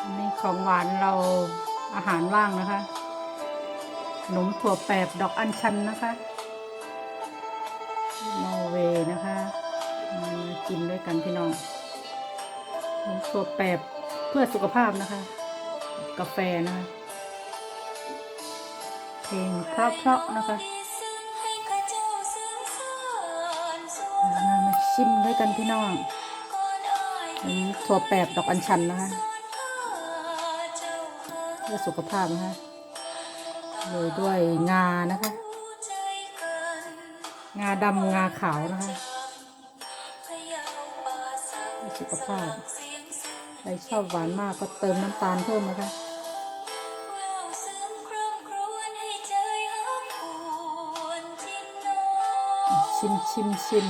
อันนี้ของหวานเราอาหารว่างนะคะขนมถั่วแปบดอกอัญชันนะคะนอร์เวย์นะคะมากินด้วยกันพี่น้องขนมถั่วแปบเพื่อสุขภาพนะคะ กาแฟนะคะเพลงเพราะๆนะคะมามาชิมด้วยกันพี่น้องถั่วแปบดอกอัญชันนะคะ พื่อสุขภาพนะคะโรยด้วยงานะคะ งาดำงาขาวนะคะเพื่อสุขภาพใครชอบหวานมากก็เติมน้ำตาลเพิ่มนะคะชิมชิมชิม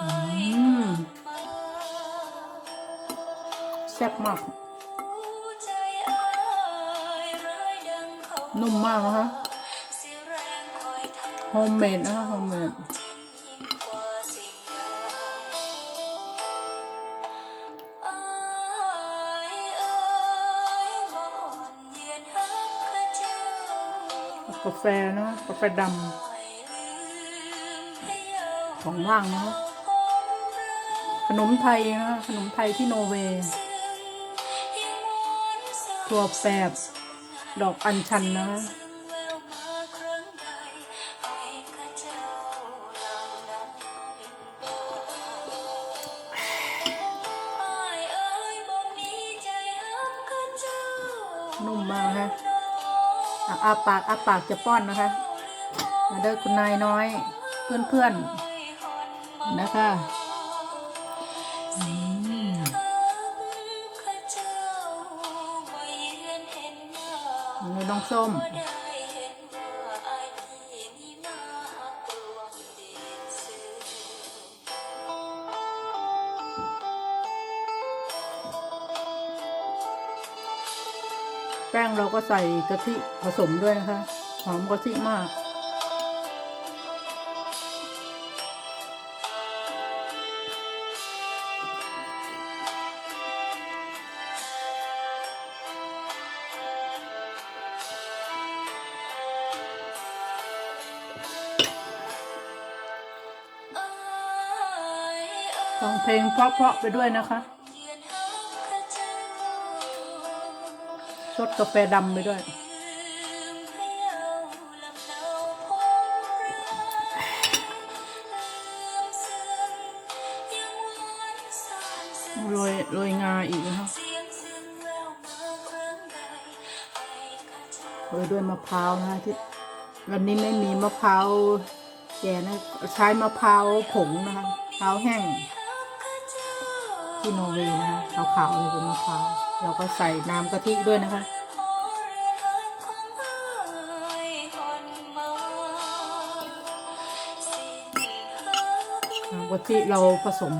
อืม แซ่บมาก นุ่มมากนะคะโฮมเมดนะคะโฮมเมดกาแฟนะคะกาแฟดำของว่างนะคะขนมไทยนะคะขนมไทยที่โนอร์เวย์ ตัวแปบดอกอัญชันนะคะนุ่มมากนะคะอะอาปากอาปากจะป้อนนะคะ มาเด้อคุณนายน้อย เพื่อนเพื่อนๆนะคะ ส้ม แป้งเราก็ใส่กะทิผสมด้วยนะคะ หอมกะทิมาก ฟังเพลงเพราะๆไปด้วยนะคะชดกาแฟดำไปด้วย โรยโรยงาอีกนะคะโรยด้วยมะพร้าวนะคะที่ วันนี้ไม่มีมะพร้าวแก่นะใช้มะพร้าวผงนะคะมะพร้าวแห้งที่โนอเวย์นะคะขาวๆเลยเป็นมะพร้าวเราก็ใส่น้ำกะทิด้วยนะคะน้ำกะทิเราผสม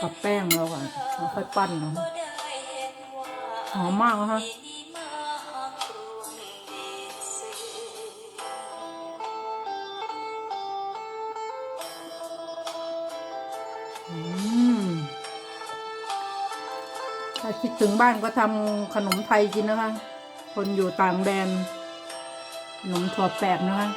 กับแป้งเราก่อนแล้วค่อยปั้นเนาะหอมมากนะคะ ถ้าคิดถึงบ้านก็ทำขนมไทยกินนะคะ คนอยู่ต่างแดนขนมถั่วแปบนะคะ